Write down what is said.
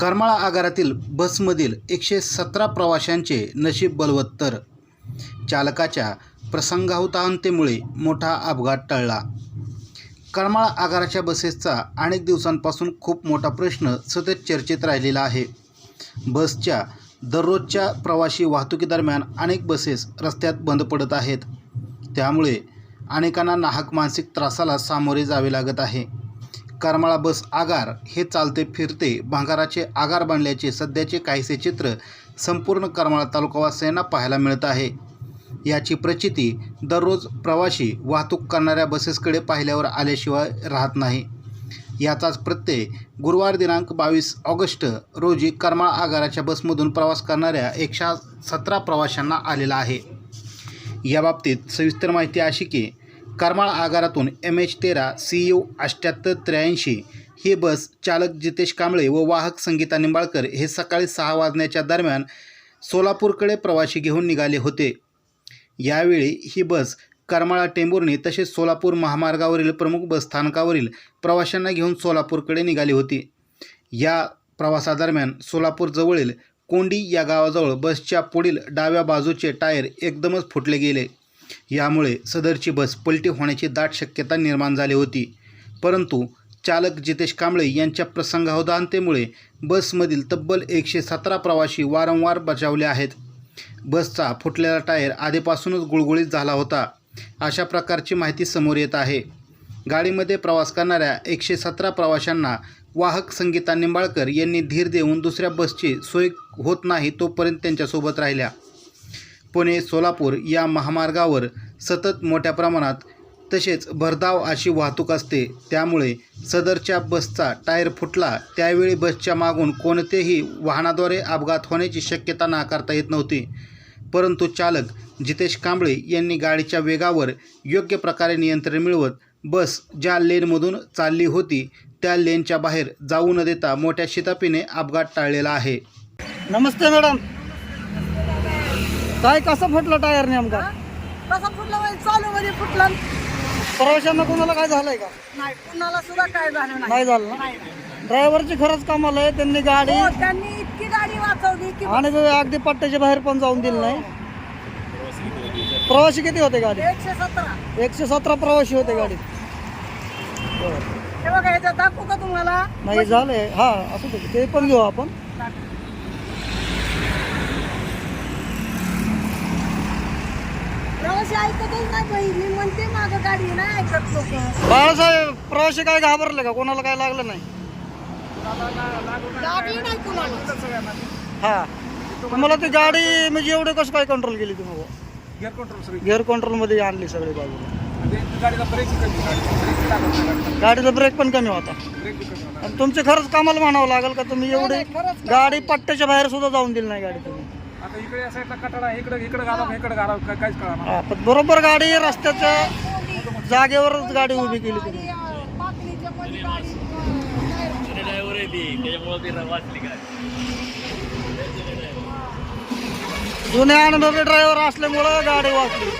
करमाळा आगारातील बसमधील एकशे सतरा प्रवाशांचे नशीब बलवत्तर. चालकाच्या प्रसंगाहुतांतेमुळे मोठा अपघात टळला. करमाळा आगाराच्या बसेसचा अनेक दिवसांपासून खूप मोठा प्रश्न सतत चर्चेत राहिलेला आहे. बसच्या दररोजच्या प्रवाशी वाहतुकीदरम्यान अनेक बसेस रस्त्यात बंद पडत आहेत. त्यामुळे अनेकांना नाहक मानसिक त्रासाला सामोरे जावे लागत आहे. करमाळा बस आगार हे चालते फिरते भांगाराचे आगार बांधल्याचे सध्याचे काहीसे चित्र संपूर्ण करमाळा तालुकावासियांना पाहायला मिळत आहे. याची प्रचिती दररोज प्रवासी वाहतूक करणाऱ्या बसेसकडे पाहिल्यावर आल्याशिवाय राहत नाही. याचाच प्रत्यय गुरुवार दिनांक बावीस ऑगस्ट रोजी करमाळा आगाराच्या बसमधून प्रवास करणाऱ्या एकशे सतरा प्रवाशांना आलेला आहे. याबाबतीत सविस्तर माहिती अशी की करमाळ आगारातून एम एच तेरा सी यू अष्ट्याहत्तर त्र्याऐंशी ही बस चालक जितेश कांबळे व वाहक संगीता निंबाळकर हे सकाळी सहा वाजण्याच्या दरम्यान सोलापूरकडे प्रवासी घेऊन निघाले होते. यावेळी ही बस करमाळा टेंभुर्णी तसेच सोलापूर महामार्गावरील प्रमुख बस स्थानकावरील प्रवाशांना घेऊन सोलापूरकडे निघाली होती. या प्रवासादरम्यान सोलापूरजवळील कोंडी या गावाजवळ बसच्या पुढील डाव्या बाजूचे टायर एकदमच फुटले गेले. यामुळे सदरची बस पलटी होण्याची दाट शक्यता निर्माण झाली होती. परंतु चालक जितेश कांबळे यांच्या प्रसंगावधानतेमुळे बसमधील तब्बल एकशे सतरा प्रवासी वारंवार बचावले आहेत. बसचा फुटलेला टायर आधीपासूनच गुळगुळीत झाला होता. अशा प्रकारची माहिती समोर येत आहे. गाडीमध्ये प्रवास करणाऱ्या एकशे सतरा प्रवाशांना वाहक संगीता निंबाळकर यांनी धीर देऊन दुसऱ्या बसची सोय होत नाही तोपर्यंत त्यांच्यासोबत राहिल्या. पुणे सोलापूर या महामार्गावर सतत मोठ्या प्रमाणात तसेच भरधाव अशी वाहतूक असते. त्यामुळे सदरच्या बसचा टायर फुटला त्यावेळी बसच्या मागून कोणतेही वाहनाद्वारे अपघात होण्याची शक्यता नाकारता येत नव्हती. परंतु चालक जितेश कांबळे यांनी गाडीच्या वेगावर योग्य प्रकारे नियंत्रण मिळवत बस ज्या लेनमधून चालली होती त्या लेनच्या बाहेर जाऊ न देता मोठ्या शितापीने अपघात टाळलेला आहे. नमस्ते मॅडम. काय कसं फुटलं टायर नेमका? कसा फुटला म्हणजे चालू मध्ये फुटला. प्रवाशांना कोणाला काय झालंय का? नाही कुणाला सुद्धा काय झालं नाही. नाही झालं ना? नाही, नाही. ड्रायव्हरची खरंच कामाल आहे त्यांनी गाडी हो त्यांनी इतकी गाडी वाचवली की आणि ते अगदी पट्ट्याच्या बाहेर पण जाऊन दिलं नाही. प्रवासी किती होते गाडी? एकशे सतरा. एकशे सतरा प्रवासी होते गाडीत हे बघा ह्याच्यात दाखवू का तुम्हाला? नाही झालंय. हा असू दे. ते पण घेऊ आपण. प्रवासी ऐकतच नाही बाई. मी म्हणते माझं गाडी नाही ऐकत लोक. बाळासाहेब प्रवासी काय घाबरले का? कोणाला काय लागलं नाही? लागली नाही कुणाला. हा. तुम्हाला ती गाडी म्हणजे एवढे कसं काय कंट्रोल केली तुम्ही गिअर कंट्रोल सगळी. गिअर कंट्रोलमध्ये आणली सगळी बाजूला. म्हणजे गाडीला ब्रेक कमी गाडी ब्रेक लागत नाही गाडीला गाडीचा ब्रेक पण कमी होता. ब्रेक बी कमी होणार आणि तुमचे खरंच कामाला म्हणावं लागेल का तुम्ही एवढी नाही, खरंच गाडी पट्ट्याच्या बाहेर सुद्धा जाऊन दिली नाही गाडी तुम्ही. आता इकडे या साईडला कटाडा आहे, इकडे इकडे घालावं इकडे घालावं काय काहीच कळणार हा, पण बरोबर गाडी रस्त्याच्या जागेवरच गाडी उभी केली तुम्ही. मध्ये गाडी जुने अनुभवी ड्रायव्हर असल्यामुळं गाडी वाचली.